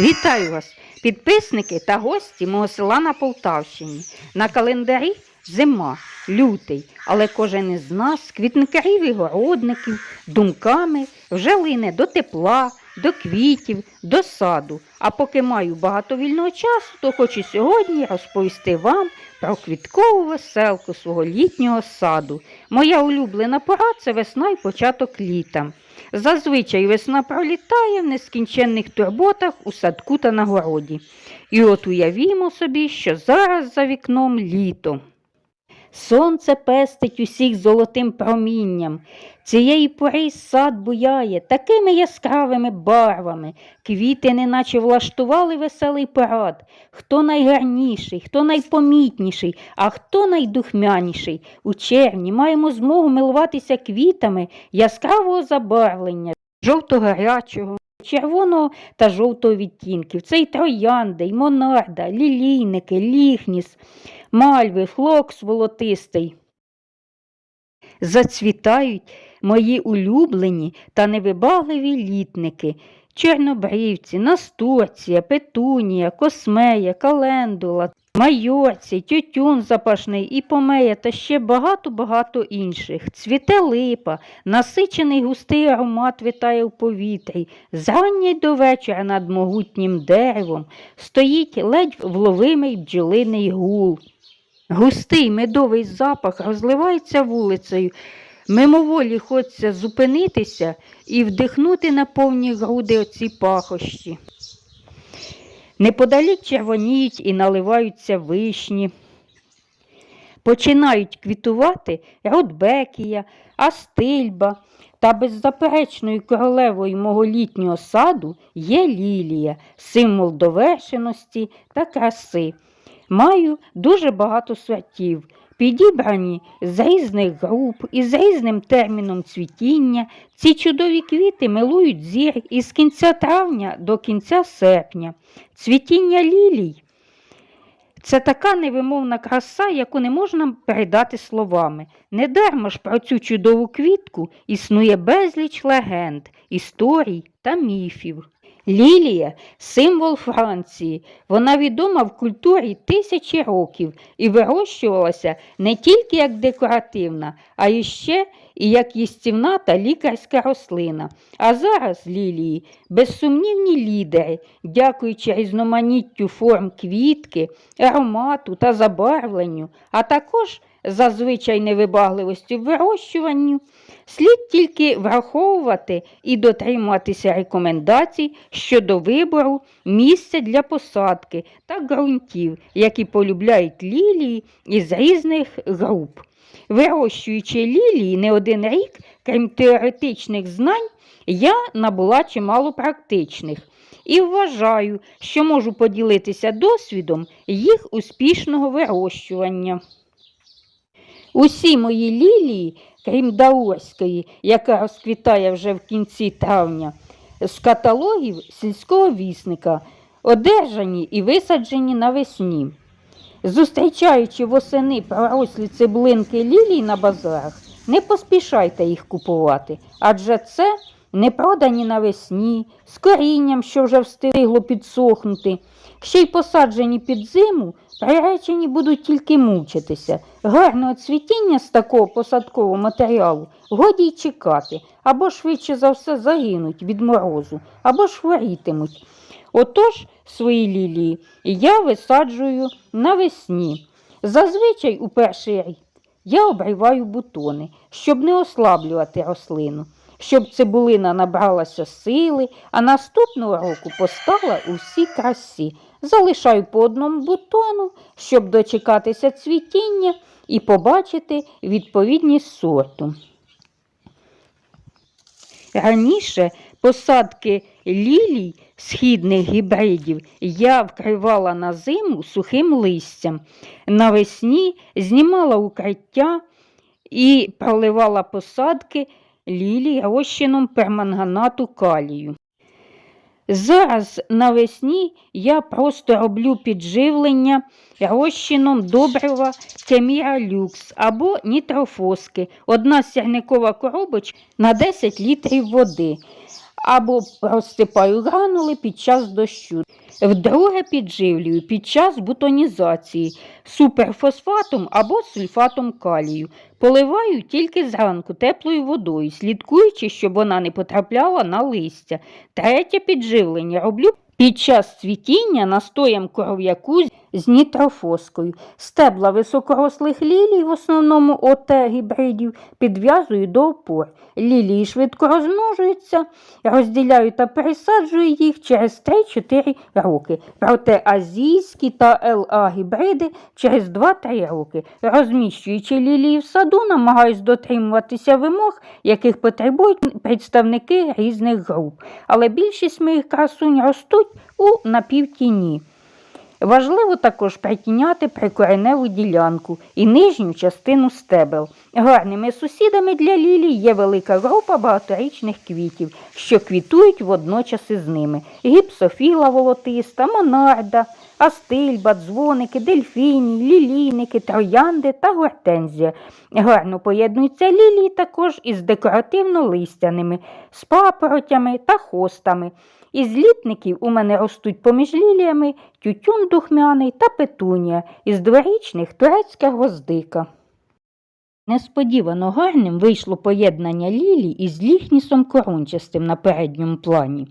Вітаю вас, підписники та гості мого села на Полтавщині. На календарі зима, лютий, але кожен із нас, квітникарів і городників, думками вже лине до тепла, до квітів, до саду. А поки маю багато вільного часу, то хочу сьогодні розповісти вам про квіткову веселку свого літнього саду. Моя улюблена пора це весна і початок літа. Зазвичай весна пролітає в нескінченних турботах у садку та на городі. І от уявімо собі, що зараз за вікном літо. Сонце пестить усіх золотим промінням. Цієї пори сад буяє такими яскравими барвами. Квіти неначе влаштували веселий парад. Хто найгарніший, хто найпомітніший, а хто найдухмяніший. У червні маємо змогу милуватися квітами яскравого забарвлення, жовто-гарячого, червоного та жовтого відтінків. Це й троянда, й монарда, лілійники, ліхніс, мальви, флокс волотистий. Зацвітають мої улюблені та невибагливі літники. Чорнобривці, настурція, петунія, космея, календула, майорці, тютюн запашний, іпомея та ще багато-багато інших. Цвіте липа, насичений густий аромат витає в повітрі. Зрання й до вечора над могутнім деревом стоїть ледь вловимий бджолиний гул. Густий медовий запах розливається вулицею. Мимоволі хочеться зупинитися і вдихнути на повні груди оці пахощі. Неподалік червоніють і наливаються вишні. Починають квітувати рудбекія, астильба, та беззаперечною королевою мого літнього саду є лілія, символ довершеності та краси. Маю дуже багато сортів, підібрані з різних груп і з різним терміном цвітіння. Ці чудові квіти милують зір із кінця травня до кінця серпня. Цвітіння лілій це така невимовна краса, яку не можна передати словами. Недарма ж про цю чудову квітку існує безліч легенд, історій та міфів. Лілія символ Франції. Вона відома в культурі тисячі років і вирощувалася не тільки як декоративна, а ще і як їстівна та лікарська рослина. А зараз лілії безсумнівні лідери, дякуючи різноманіттю форм квітки, аромату та забарвленню, а також зазвичай невибагливості в вирощуванню. Слід тільки враховувати і дотримуватися рекомендацій щодо вибору місця для посадки та ґрунтів, які полюбляють лілії із різних груп. Вирощуючи лілії не один рік, крім теоретичних знань, я набула чимало практичних і вважаю, що можу поділитися досвідом їх успішного вирощування. Усі мої лілії, крім даурської, яка розквітає вже в кінці травня, з каталогів сільського вісника, одержані і висаджені навесні. Зустрічаючи восени пророслі цеблинки лілій на базарах, не поспішайте їх купувати, адже це не продані навесні, з корінням, що вже встигло підсохнути, ще й посаджені під зиму, приречені будуть тільки мучитися. Гарного цвітіння з такого посадкового матеріалу годі й чекати, або швидше за все загинуть від морозу, або ж хворітимуть. Отож, свої лілії я висаджую навесні. Зазвичай у перший рік я обриваю бутони, щоб не ослаблювати рослину, щоб цибулина набралася сили, а наступного року постала у всій красі. Залишаю по одному бутону, щоб дочекатися цвітіння і побачити відповідність сорту. Раніше посадки лілій східних гібридів я вкривала на зиму сухим листям. Навесні знімала укриття і проливала посадки лілій розчином перманганату калію. Зараз навесні я просто роблю підживлення розчином добрива Теміра Люкс або нітрофоски. Одна сірникова коробочка на 10 літрів води. Або розсипаю гранули під час дощу. Вдруге підживлюю під час бутонізації суперфосфатом або сульфатом калію. Поливаю тільки зранку теплою водою, слідкуючи, щоб вона не потрапляла на листя. Третє підживлення роблю під час цвітіння настоєм коров'яку з нітрофоскою. Стебла високорослих лілій, в основному ОТ гібридів, підв'язую до опор. Лілії швидко розмножуються, розділяю та пересаджую їх через 3-4 роки. Проте азійські та ЛА гібриди через 2-3 роки. Розміщуючи лілії в саду, намагаюсь дотримуватися вимог, яких потребують представники різних груп. Але більшість моїх красунь ростуть у напівтіні. Важливо також притіняти прикореневу ділянку і нижню частину стебел. Гарними сусідами для лілій є велика група багаторічних квітів, що квітують водночас із ними. Гіпсофіла волотиста, монарда, астильба, дзвоники, дельфіні, лілійники, троянди та гортензія. Гарно поєднуються лілії також із декоративно-листяними, з папоротями та хостами. Із літників у мене ростуть поміж ліліями тютюн духмяний та петунія, із дворічних турецька гвоздика. Несподівано гарним вийшло поєднання лілій із ліхнісом корончастим на передньому плані.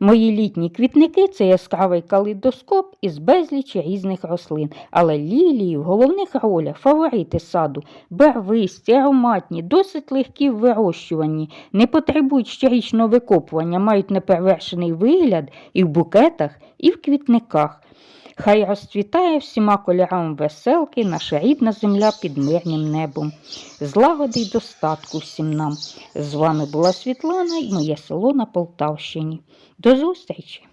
Мої літні квітники це яскравий калейдоскоп із безлічі різних рослин, але лілії в головних ролях фаворити саду, барвисті, ароматні, досить легкі в вирощуванні, не потребують щорічного викопування, мають неперевершений вигляд і в букетах, і в квітниках. Хай розцвітає всіма кольорами веселки наша рідна земля під мирним небом. Злагоди й достатку всім нам. З вами була Світлана і моє село на Полтавщині. До зустрічі!